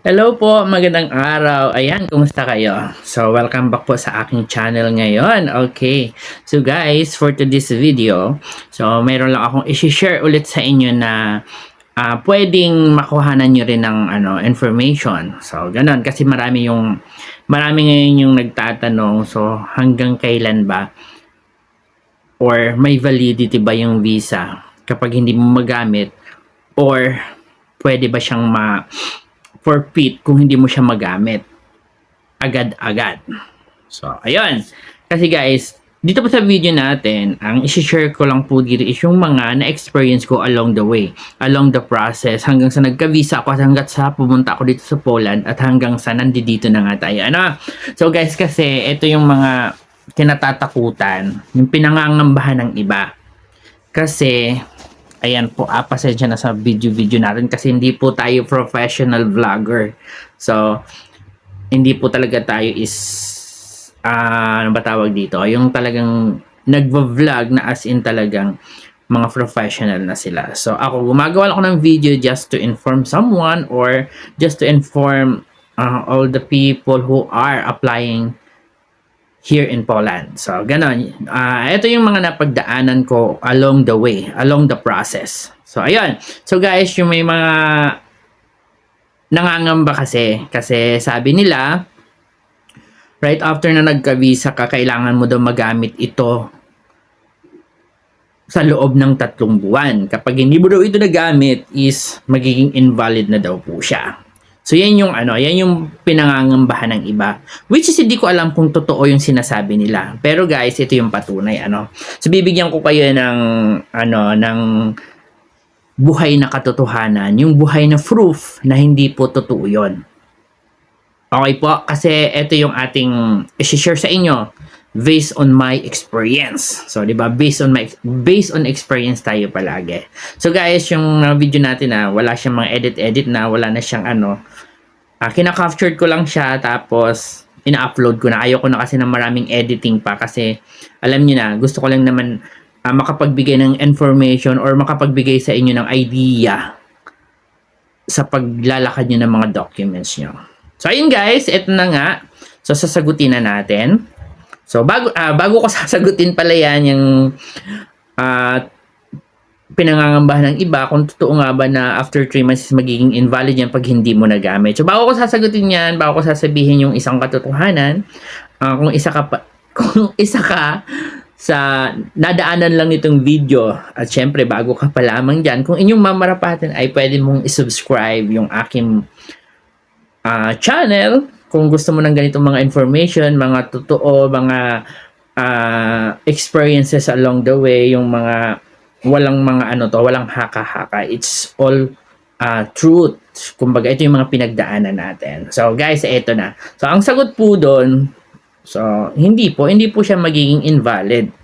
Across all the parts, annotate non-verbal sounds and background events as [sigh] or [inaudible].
Hello po, magandang araw. Ayan, kumusta kayo? So, welcome back po sa aking channel ngayon. Okay. So, guys, for today's video, so, mayroon lang akong i-share ulit sa inyo na ah, pwedeng makuhanan nyo rin ng ano, information. So, ganun. Kasi marami yung, marami ngayon yung nagtatanong, so, hanggang kailan ba? Or may validity ba yung visa kapag hindi mo magamit? Or, pwede ba siyang ma forfeit kung hindi mo siya magamit agad-agad. So, ayun. Kasi guys, dito po sa video natin, ang isi-share ko lang po dito is yung mga na-experience ko along the way, along the process, hanggang sa nagka-visa ako at hanggang sa pumunta ako dito sa Poland at hanggang sa nandito na nga tayo. Ano? So guys, kasi ito yung mga kinatatakutan, yung pinangangambahan ng iba. Kasi, ayan po, ah, pasensya na sa video-video natin kasi hindi po tayo professional vlogger. So, hindi po talaga tayo is, ah, ano ba tawag dito? Yung talagang nagva-vlog na as in talagang mga professional na sila. So, ako, gumagawa ako ng video just to inform someone or just to inform uh, all the people who are applying here in Poland. So, ganon. Ah, ito yung mga napagdaanan ko along the way, along the process. So, ayun. So, guys, yung may mga nangangamba kasi, kasi sabi nila, right after na nagka-visa ka, kailangan mo daw magamit ito sa loob ng tatlong buwan. Kapag hindi mo daw ito nagamit, is magiging invalid na daw po siya. So yan yung ano, yan yung pinangangambahan ng iba. Which is hindi ko alam kung totoo yung sinasabi nila. Pero guys, ito yung patunay ano. So bibigyan ko kayo ng ano ng buhay na katotohanan, yung buhay na proof na hindi po totoo yon. Okay po, kasi ito yung ating i-share sa inyo based on my experience. So, 'di ba? Based on my based on experience tayo palagi. So, guys, yung video natin na wala siyang mga edit-edit na, wala na siyang ano, uh, kina-captured ko lang siya tapos ina-upload ko na. Ayoko na kasi ng maraming editing pa kasi alam niyo na, gusto ko lang naman uh, makapagbigay ng information or makapagbigay sa inyo ng idea sa paglalakad nyo ng mga documents nyo. So, ayun guys, ito na nga. So, sasagutin na natin. So, bago, ah, bago ko [laughs] sasagutin pala yan yung ah, pinangangambahan ng iba kung totoo nga ba na after 3 months magiging invalid yan pag hindi mo nagamit. So, bago ko sasagutin yan, bago ko sasabihin yung isang katotohanan, ah, kung isa ka pa, [laughs] kung isa ka sa nadaanan lang nitong video at syempre bago ka pa lamang dyan, kung inyong mamarapatan ay pwede mong isubscribe yung aking ah, channel kung gusto mo ng ganitong mga information, mga totoo, mga uh, experiences along the way, yung mga walang mga ano to, walang haka-haka. It's all uh, truth. Kumbaga, ito yung mga pinagdaanan natin. So, guys, ito na. So, ang sagot po doon, so, hindi po, hindi po siya magiging invalid.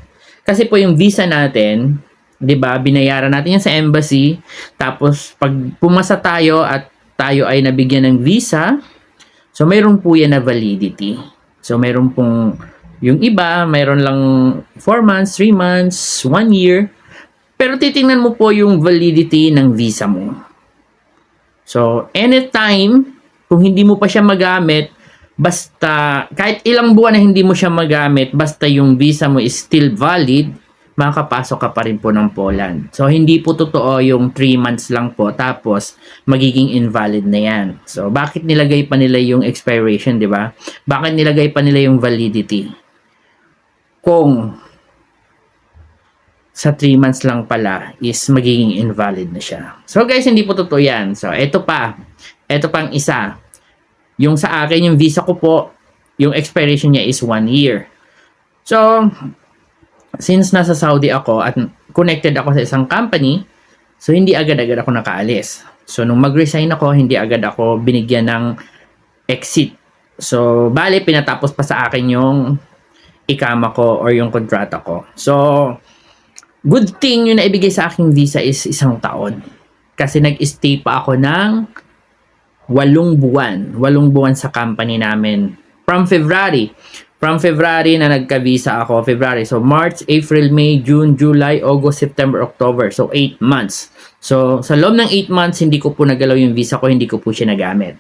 Kasi po yung visa natin, 'di ba? Binayaran natin yan sa embassy. Tapos pag pumasa tayo at tayo ay nabigyan ng visa, So, mayroon po yan na validity. So, mayroon pong, yung iba, mayroon lang 4 months, 3 months, 1 year. Pero titingnan mo po yung validity ng visa mo. So, anytime, kung hindi mo pa siya magamit, basta, kahit ilang buwan na hindi mo siya magamit, basta yung visa mo is still valid, makakapasok ka pa rin po ng Poland. So, hindi po totoo yung 3 months lang po, tapos magiging invalid na yan. So, bakit nilagay pa nila yung expiration, di ba? Bakit nilagay pa nila yung validity? Kung sa 3 months lang pala is magiging invalid na siya. So, guys, hindi po totoo yan. So, ito pa. Ito pang isa. Yung sa akin, yung visa ko po, yung expiration niya is 1 year. So, since nasa Saudi ako at connected ako sa isang company, so hindi agad-agad ako nakaalis. So nung mag-resign ako, hindi agad ako binigyan ng exit. So bali pinatapos pa sa akin yung ikama ko or yung kontrata ko. So good thing yung naibigay sa aking visa is isang taon. Kasi nag-stay pa ako ng walong buwan. Walong buwan sa company namin. From February From February na nagka-visa ako, February. So, March, April, May, June, July, August, September, October. So, 8 months. So, sa loob ng 8 months, hindi ko po nagalaw yung visa ko, hindi ko po siya nagamit.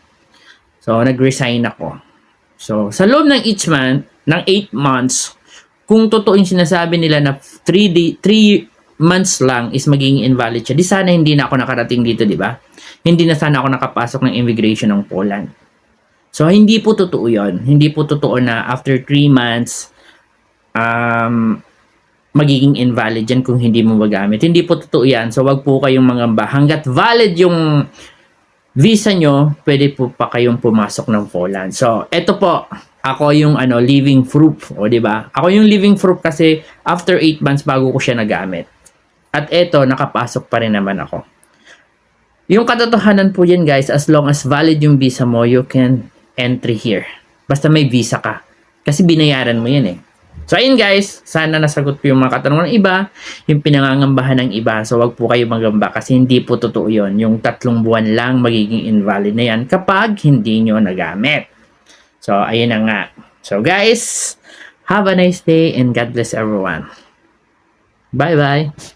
So, nag-resign ako. So, sa loob ng each month, ng 8 months, kung totoo yung sinasabi nila na 3 day, 3 months lang is magiging invalid siya, di sana hindi na ako nakarating dito, di ba? Hindi na sana ako nakapasok ng immigration ng Poland. So, hindi po totoo yon Hindi po totoo na after 3 months, um, magiging invalid yan kung hindi mo magamit. Hindi po totoo yan. So, wag po kayong mangamba. Hanggat valid yung visa nyo, pwede po pa kayong pumasok ng Poland. So, eto po, ako yung ano, living proof. O, di ba? Ako yung living proof kasi after 8 months bago ko siya nagamit. At eto, nakapasok pa rin naman ako. Yung katotohanan po yan guys, as long as valid yung visa mo, you can entry here. Basta may visa ka. Kasi binayaran mo yan eh. So ayun guys, sana nasagot ko yung mga katanungan ng iba, yung pinangangambahan ng iba. So wag po kayo magamba kasi hindi po totoo yun. Yung tatlong buwan lang magiging invalid na yan kapag hindi nyo nagamit. So ayun na nga. So guys, have a nice day and God bless everyone. Bye bye.